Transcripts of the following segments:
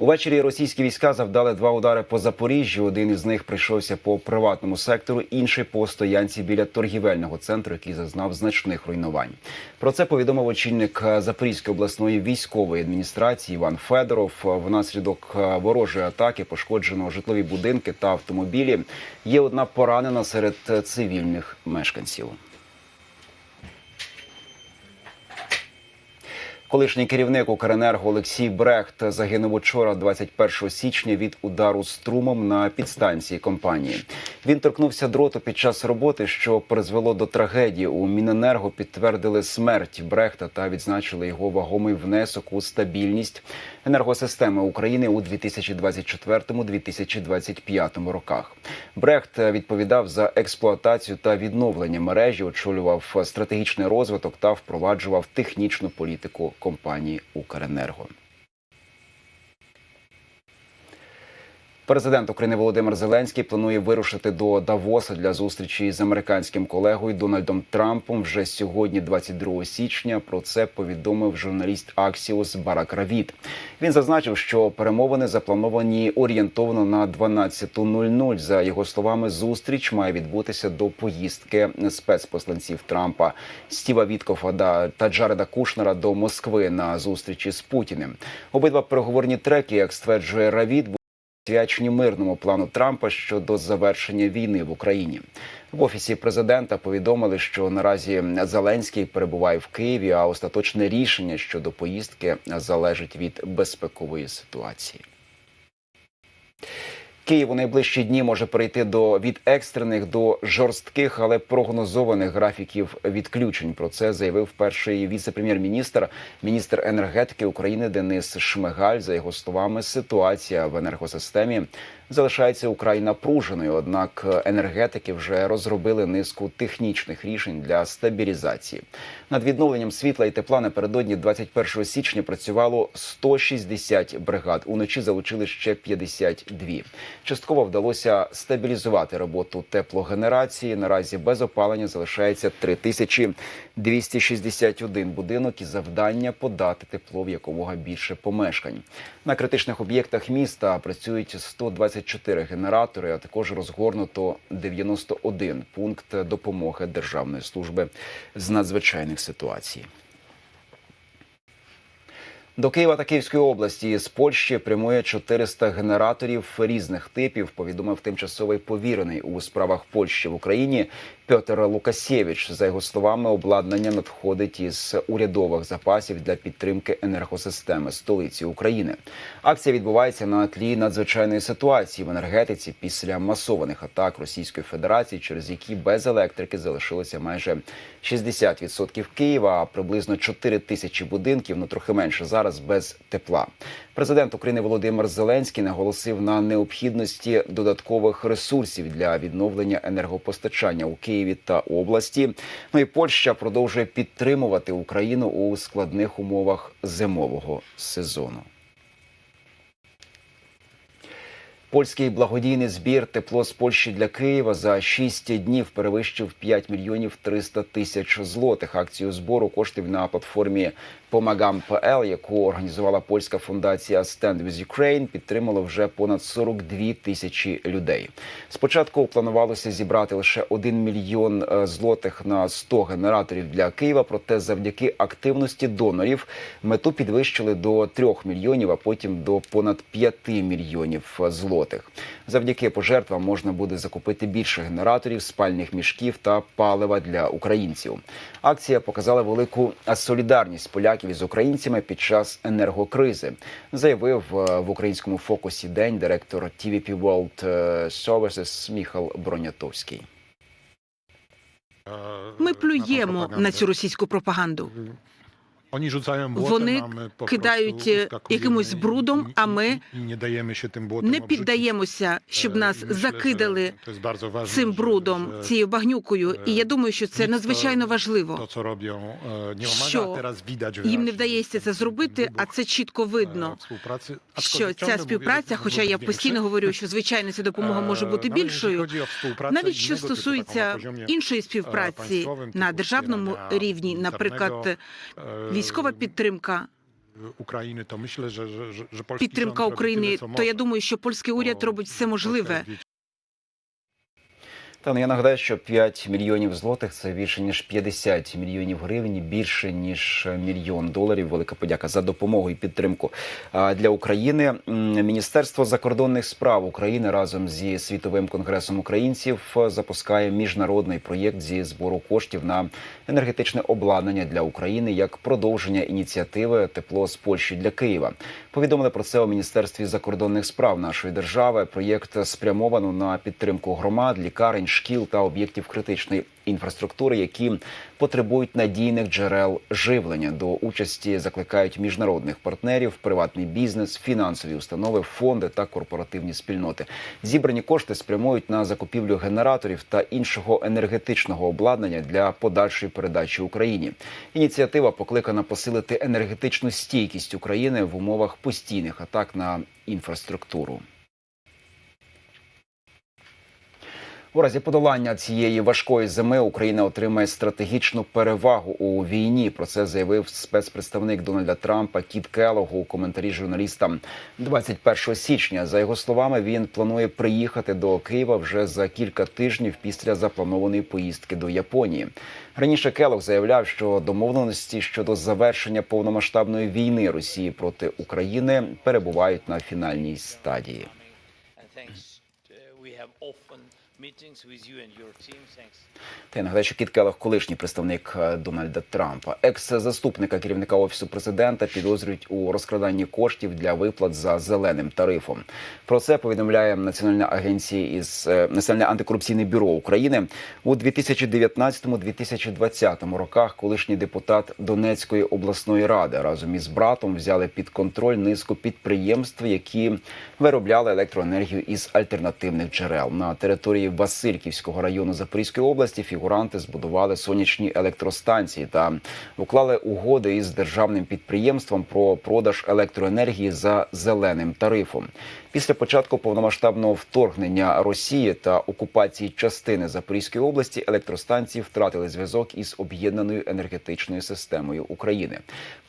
Увечері російські війська завдали два удари по Запоріжжю. Один із них прийшовся по приватному сектору, інший по стоянці біля торгівельного центру, який зазнав значних руйнувань. Про це повідомив очільник Запорізької обласної військової адміністрації Іван Федоров. Внаслідок ворожої атаки пошкоджено житлові будинки та автомобілі. Є одна поранена серед цивільних мешканців. Колишній керівник Укренерго Олексій Брехт загинув учора, 21 січня, від удару струмом на підстанції компанії. Він торкнувся дроту під час роботи, що призвело до трагедії. У Міненерго підтвердили смерть Брехта та відзначили його вагомий внесок у стабільність енергосистеми України у 2024-2025 роках. Брехт відповідав за експлуатацію та відновлення мережі, очолював стратегічний розвиток та впроваджував технічну політику компанії Укренерго. Президент України Володимир Зеленський планує вирушити до Давоса для зустрічі з американським колегою Дональдом Трампом вже сьогодні, 22 січня. Про це повідомив журналіст Аксіос Барак Равід. Він зазначив, що перемовини заплановані орієнтовно на 12.00. За його словами, зустріч має відбутися до поїздки спецпосланців Трампа Стіва Віткофа та Джареда Кушнера до Москви на зустрічі з Путіним. Обидва переговорні треки, як стверджує Равід, присвячені мирному плану Трампа щодо завершення війни в Україні. В офісі президента повідомили, що наразі Зеленський перебуває в Києві, а остаточне рішення щодо поїздки залежить від безпекової ситуації. Київ у найближчі дні може перейти до від екстрених до жорстких, але прогнозованих графіків відключень. Про це заявив перший віце-прем'єр-міністр, міністр енергетики України Денис Шмигаль. За його словами, ситуація в енергосистемі залишається украй напруженою. Однак енергетики вже розробили низку технічних рішень для стабілізації. Над відновленням світла і тепла напередодні 21 січня працювало 160 бригад. Уночі залучили ще 52. Частково вдалося стабілізувати роботу теплогенерації. Наразі без опалення залишається 3261 будинок і завдання подати тепло в якомога більше помешкань. На критичних об'єктах міста працюють 124 генератори, а також розгорнуто 91 пункт допомоги Державної служби з надзвичайних ситуацій. До Києва та Київської області з Польщі прямує 400 генераторів різних типів. Повідомив тимчасовий повірений у справах Польщі в Україні Петр Лукасєвич. За його словами, обладнання надходить із урядових запасів для підтримки енергосистеми столиці України. Акція відбувається на тлі надзвичайної ситуації в енергетиці після масованих атак Російської Федерації, через які без електрики залишилося майже 60% Києва, а приблизно 4 тисячі будинків, ну трохи менше зараз без тепла. Президент України Володимир Зеленський наголосив на необхідності додаткових ресурсів для відновлення енергопостачання у Києві та області. Ну і Польща продовжує підтримувати Україну у складних умовах зимового сезону. Польський благодійний збір тепло з Польщі для Києва за 6 днів перевищив 5 мільйонів 300 тисяч злотих. Акцію збору коштів на платформі Помагам.пл, яку організувала польська фундація Stand with Ukraine, підтримало вже понад 42 тисячі людей. Спочатку планувалося зібрати лише 1 мільйон злотих на 100 генераторів для Києва. Проте, завдяки активності донорів, мету підвищили до 3 мільйонів, а потім до понад 5 мільйонів злотих. Завдяки пожертвам можна буде закупити більше генераторів, спальних мішків та палива для українців. Акція показала велику солідарність поляків із українцями під час енергокризи, заявив в українському фокусі день директор TVP World Services Міхал Бронятовський. Ми плюємо на цю російську пропаганду. Вони Вони кидають якимось брудом, а ми не піддаємося, щоб нас закидали цим брудом, цією багнюкою. І я думаю, що це надзвичайно важливо. що Їм не вдається це зробити, а це чітко видно. Що ця співпраця, хоча я постійно говорю, що звичайно ця допомога може бути більшою, навіть що стосується іншої співпраці на державному рівні, наприклад, військова підтримка? України, то мисля, підтримка України, то я думаю, що польський уряд робить все можливе. Та ну я нагадаю, що 5 мільйонів злотих це більше ніж 50 мільйонів гривень, більше ніж мільйон доларів. Велика подяка за допомогу і підтримку для України. Міністерство закордонних справ України разом зі світовим конгресом українців запускає міжнародний проєкт зі збору коштів на енергетичне обладнання для України як продовження ініціативи Тепло з Польщі для Києва. Повідомили про це у міністерстві закордонних справ нашої держави. Проєкт спрямовано на підтримку громад, лікарень, шкіл та об'єктів критичної інфраструктури, які потребують надійних джерел живлення. До участі закликають міжнародних партнерів, приватний бізнес, фінансові установи, фонди та корпоративні спільноти. Зібрані кошти спрямують на закупівлю генераторів та іншого енергетичного обладнання для подальшої передачі Україні. Ініціатива покликана посилити енергетичну стійкість України в умовах постійних атак на інфраструктуру. У разі подолання цієї важкої зими Україна отримає стратегічну перевагу у війні. Про це заявив спецпредставник Дональда Трампа Кіт Келлог у коментарі журналістам 21 січня. За його словами, він планує приїхати до Києва вже за кілька тижнів після запланованої поїздки до Японії. Раніше Келлог заявляв, що домовленості щодо завершення повномасштабної війни Росії проти України перебувають на фінальній стадії. Та нагадаю, Кіт Келлог – колишній представник е, Дональда Трампа. Екс-заступника керівника офісу президента підозрюють у розкраданні коштів для виплат за зеленим тарифом. Про це повідомляє Національна агенція із е, Національне антикорупційне бюро України у 2019-2020 роках. Колишній депутат Донецької обласної ради разом із братом взяли під контроль низку підприємств, які виробляли електроенергію із альтернативних джерел на території Васильківського району Запорізької області. Фігуранти збудували сонячні електростанції та уклали угоди із державним підприємством про продаж електроенергії за зеленим тарифом. Після початку повномасштабного вторгнення Росії та окупації частини Запорізької області електростанції втратили зв'язок із об'єднаною енергетичною системою України.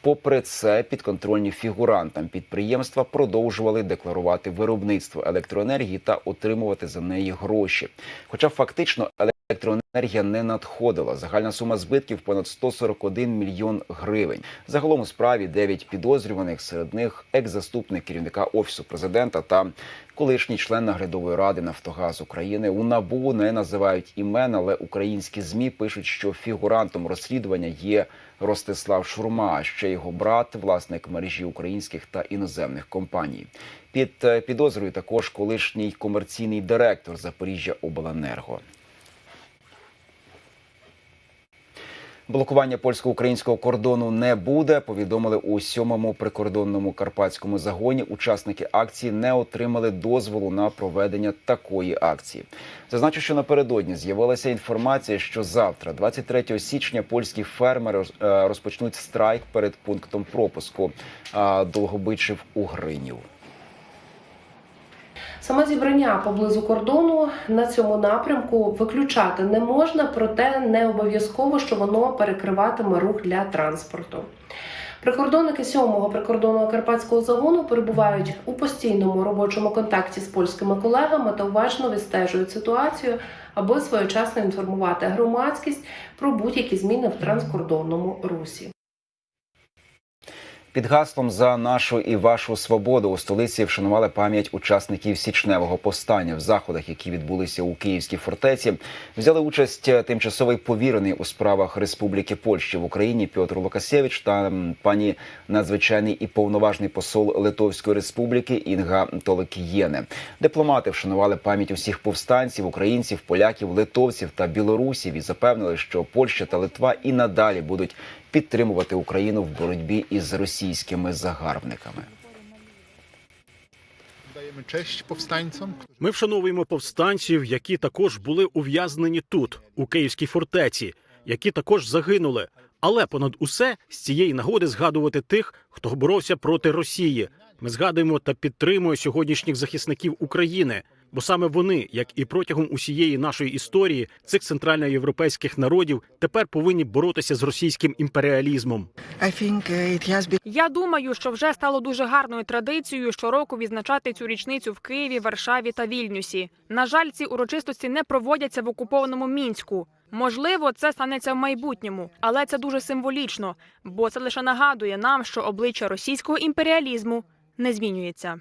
Попри це, підконтрольні фігурантам підприємства продовжували декларувати виробництво електроенергії та отримувати за неї гроші. Хоча фактично електроенергія не надходила. Загальна сума збитків понад 141 мільйон гривень. Загалом у справі 9 підозрюваних, серед них екс-заступник керівника офісу президента та колишній член наглядової ради Нафтогаз України. У набу не називають імен, але українські змі пишуть, що фігурантом розслідування є Ростислав Шурма, ще його брат, власник мережі українських та іноземних компаній. Під е, підозрою також колишній комерційний директор Запоріжжя Обленерго. Блокування польсько-українського кордону не буде. Повідомили у сьомому прикордонному карпатському загоні. Учасники акції не отримали дозволу на проведення такої акції. Зазначу, що напередодні з'явилася інформація, що завтра, 23 січня, польські фермери е, розпочнуть страйк перед пунктом пропуску Долгобичів у Гринів. Саме зібрання поблизу кордону на цьому напрямку виключати не можна, проте не обов'язково, що воно перекриватиме рух для транспорту. Прикордонники 7-го прикордонного карпатського загону перебувають у постійному робочому контакті з польськими колегами та уважно відстежують ситуацію, аби своєчасно інформувати громадськість про будь-які зміни в транскордонному русі. Під гаслом за нашу і вашу свободу у столиці вшанували пам'ять учасників січневого повстання в заходах, які відбулися у Київській фортеці. Взяли участь тимчасовий повірений у справах Республіки Польщі в Україні Пьотр Лукасєвич та пані надзвичайний і повноважний посол Литовської Республіки Інга Толокієне. Дипломати вшанували пам'ять усіх повстанців, українців, поляків, литовців та білорусів і запевнили, що Польща та Литва і надалі будуть підтримувати Україну в боротьбі із російськими загарбниками. Dajemy cześć powstańcom, Ми вшановуємо повстанців, які також були ув'язнені тут, у Київській фортеці, які також загинули. Але понад усе з цієї нагоди згадувати тих, хто боровся проти Росії. Ми згадуємо та підтримуємо сьогоднішніх захисників України, бо саме вони, як і протягом усієї нашої історії, цих центральноєвропейських народів, тепер повинні боротися з російським імперіалізмом. Uh, been Я думаю, що вже стало дуже гарною традицією щороку відзначати цю річницю в Києві, Варшаві та Вільнюсі. На жаль, ці урочистості не проводяться в окупованому мінську. Можливо, це станеться в майбутньому, але це дуже символічно, бо це лише нагадує нам, що обличчя російського імперіалізму не змінюється.